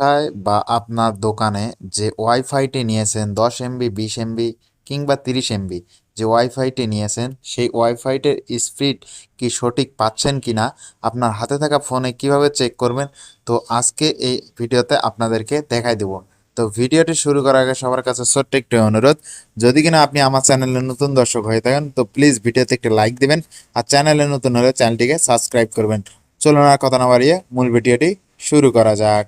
বাসায় বা আপনার দোকানে যে ওয়াইফাইটি নিয়েছেন দশ এমবি, বিশ এমবি কিংবা তিরিশ এমবি, যে ওয়াইফাইটি নিয়েছেন, সেই ওয়াইফাইটের স্পিড কি সঠিক পাচ্ছেন কি না আপনার হাতে থাকা ফোনে কীভাবে চেক করবেন, তো আজকে এই ভিডিওতে আপনাদেরকে দেখাই দেব। তো ভিডিওটি শুরু করার আগে সবার কাছে ছোট্ট একটি অনুরোধ, যদি কিনা আপনি আমার চ্যানেলে নতুন দর্শক হয়ে থাকেন, তো প্লিজ ভিডিওতে একটি লাইক দেবেন আর চ্যানেলে নতুন হলে চ্যানেলটিকে সাবস্ক্রাইব করবেন। চলুন আর কথা না বাড়িয়ে মূল ভিডিওটি শুরু করা যাক।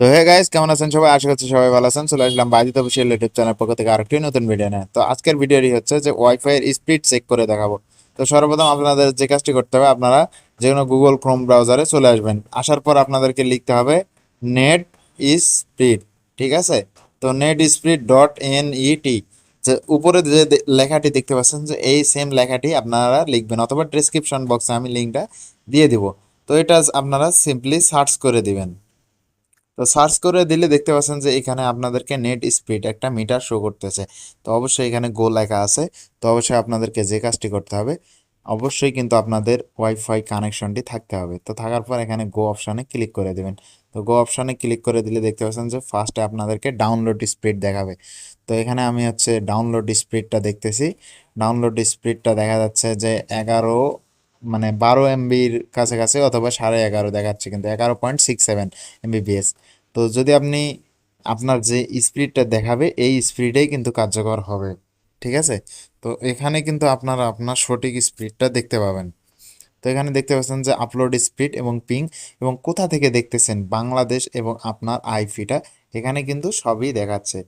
তো হে গাইস, কেমন আছেন সবাই? আশা করছি সবাই ভালো আছেন। চলে আসলাম বাজিত অফিসিয়াল ইউটিউব চ্যানেল পক্ষ থেকে আরেকটি নতুন ভিডিও নিয়ে। তো আজকের ভিডিওটি হচ্ছে যে ওয়াইফাই এর স্পিড চেক করে দেখাবো। তো সর্বপ্রথম আপনাদের যে কাজটি করতে হবে, আপনারা যে কোনো গুগল ক্রোম ব্রাউজারে চলে আসবেন। আসার পর আপনাদেরকে লিখতে হবে নেট স্পিড ঠিক আছে? তো net speed dot N E T যে উপরে যে লেখাটি দেখতে পাচ্ছেন যে এই সেম লেখাটি আপনারা লিখবেন, অথবা ডেসক্রিপশন বক্সে আমি লিঙ্কটা দিয়ে দিব। তো এটা আপনারা সিম্পলি সার্চ করে দিবেন। তো সার্চ করে দিলে দেখতে পাচ্ছেন যে এখানে আপনাদেরকে নেট স্পিড একটা মিটার শো করতেছে। তো অবশ্যই এখানে গো লেখা আছে। তো অবশ্যই আপনাদেরকে যে কাজটি করতে হবে, অবশ্যই কিন্তু আপনাদের ওয়াইফাই কানেকশনটি থাকতে হবে। তো থাকার পর এখানে গো অপশানে ক্লিক করে দেবেন। তো গো অপশানে ক্লিক করে দিলে দেখতে পাচ্ছেন যে ফার্স্টে আপনাদেরকে ডাউনলোড স্পিড দেখাবে। তো এখানে আমি হচ্ছে ডাউনলোড স্পিডটা দেখতেছি। ডাউনলোড স্পিডটা দেখা যাচ্ছে যে এগারো মানে বারো এমবির কাছাকাছি অথবা সাড়ে এগারো দেখাচ্ছে, কিন্তু এগারো পয়েন্ট সিক্স সেভেন এমবিপিএস তো যদি আপনি আপনার যে স্পিডটা দেখাবে, এই স্পিডেই কিন্তু কার্যকর হবে, ঠিক আছে? তো এখানে কিন্তু আপনারা আপনার সঠিক স্পিডটা দেখতে পাবেন। তো এখানে দেখতে পাচ্ছেন যে আপলোড স্পিড এবং পিং এবং কোথা থেকে দেখতেছেন? বাংলাদেশ এবং আপনার আইপিটা এখানে কিন্তু সবই দেখাচ্ছে।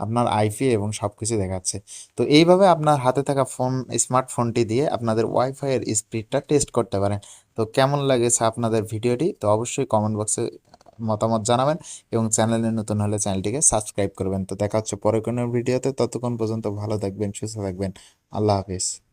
আপনার আইপি এবং সব কিছু দেখাচ্ছে। তো এইভাবে আপনার হাতে থাকা ফোন, স্মার্টফোনটি দিয়ে আপনাদের ওয়াইফাইয়ের স্পিডটা টেস্ট করতে পারেন। তো কেমন লাগেছে আপনাদের ভিডিওটি? তো অবশ্যই কমেন্ট বক্সে মতামত জানাবেন এবং চ্যানেলে নতুন হলে চ্যানেলটিকে সাবস্ক্রাইব করবেন। তো দেখা হচ্ছে পরে কোনো ভিডিওতে। ততক্ষণ পর্যন্ত ভালো থাকবেন, সুস্থ থাকবেন। আল্লাহ হাফিজ।